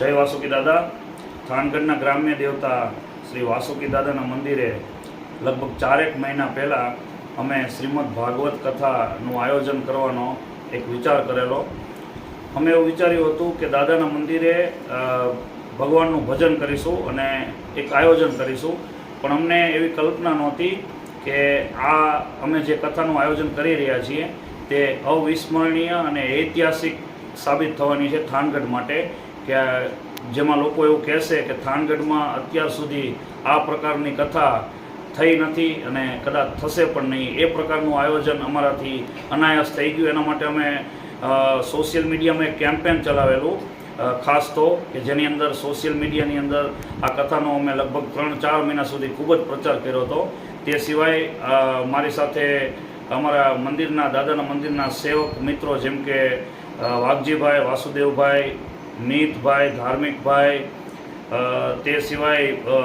જય વાસુકી દાદા. થાનગઢના ગ્રામ્ય દેવતા શ્રી વાસુકી દાદાના મંદિરે લગભગ ચારેક મહિના પહેલાં અમે શ્રીમદ ભાગવત કથાનું આયોજન કરવાનો એક વિચાર કરેલો. અમે એવું વિચાર્યું હતું કે દાદાના મંદિરે ભગવાનનું ભજન કરીશું અને એક આયોજન કરીશું. પણ અમને એવી કલ્પના નહોતી કે આ અમે જે કથાનું આયોજન કરી રહ્યા છીએ તે અવિસ્મરણીય અને ઐતિહાસિક સાબિત થવાની છે થાનગઢ માટે. કે જેમાં લોકો એવું કહેશે કે થાનગઢમાં અત્યાર સુધી આ પ્રકારની કથા થઈ નથી અને કદાચ થશે પણ નહીં. એ પ્રકારનું આયોજન અમારાથી અનાયાસ થઈ ગયું. એના માટે અમે સોશિયલ મીડિયામાં એક કેમ્પેન ચલાવેલું ખાસ તો કે જેની અંદર સોશિયલ મીડિયાની અંદર આ કથાનો અમે લગભગ ત્રણ ચાર મહિના સુધી ખૂબ જ પ્રચાર કર્યો હતો. તે સિવાય મારી સાથે અમારા મંદિરના, દાદાના મંદિરના સેવક મિત્રો જેમ કે વાઘજીભાઈ, વાસુદેવભાઈ મીતભાઈ ધાર્મિકભાઈ તે સિવાય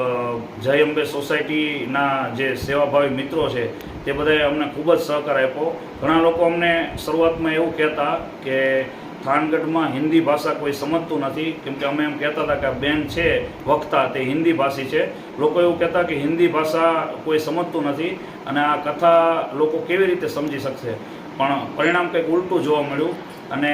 જય અંબે સોસાયટીના જે સેવાભાવી મિત્રો છે, તે બધાએ અમને ખૂબ જ સહકાર આપ્યો. ઘણા લોકો અમને શરૂઆતમાં એવું કહેતા કે થાનગઢમાં હિન્દી ભાષા કોઈ સમજતું નથી. કેમ કે અમે એમ કહેતા હતા કે બેન છે, વક્તા તે હિન્દી ભાષી છે. લોકો એવું કહેતા કે હિન્દી ભાષા કોઈ સમજતું નથી અને આ કથા લોકો કેવી રીતે સમજી શકશે? પણ પરિણામ કંઈક ઉલટું જોવા મળ્યું અને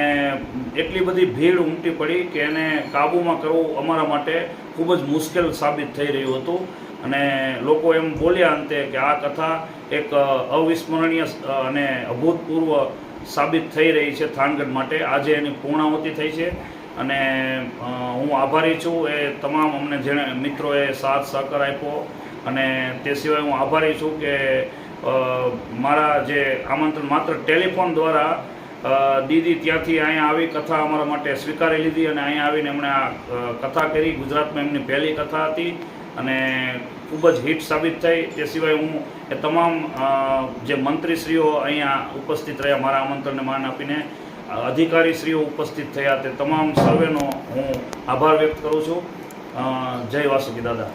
એટલી બધી ભીડ ઉમટી પડી કે એને કાબૂમાં કરવું અમારા માટે ખૂબ જ મુશ્કેલ સાબિત થઈ રહ્યું હતું. અને લોકો એમ બોલ્યા અંતે કે આ કથા એક અવિસ્મરણીય અને અભૂતપૂર્વ સાબિત થઈ રહી છે થાનગઢ માટે. આજે એની પૂર્ણાહુતિ થઈ છે અને હું આભારી છું. એ તમામ અમને જેણે, મિત્રોએ સાથ સહકાર આપ્યો અને તે સિવાય હું આભારી છું કે મારા જે આમંત્રણ માત્ર ટેલિફોન દ્વારા દીદી ત્યાંથી અહીંયા આવી કથા અમારા માટે સ્વીકારી લીધી અને અહીંયા આવીને એમણે આ કથા કરી. ગુજરાતમાં એમની પહેલી કથા હતી. અને ખૂબ જ હિટ સાબિત થઈ. તે સિવાય હું એ તમામ જે મંત્રીશ્રીઓ અહીંયા ઉપસ્થિત રહ્યા, મારા આમંત્રણને માન આપીને અધિકારીશ્રીઓ ઉપસ્થિત થયા, તે તમામ સર્વેનો હું આભાર વ્યક્ત કરું છું. જય વાસુકી દાદા.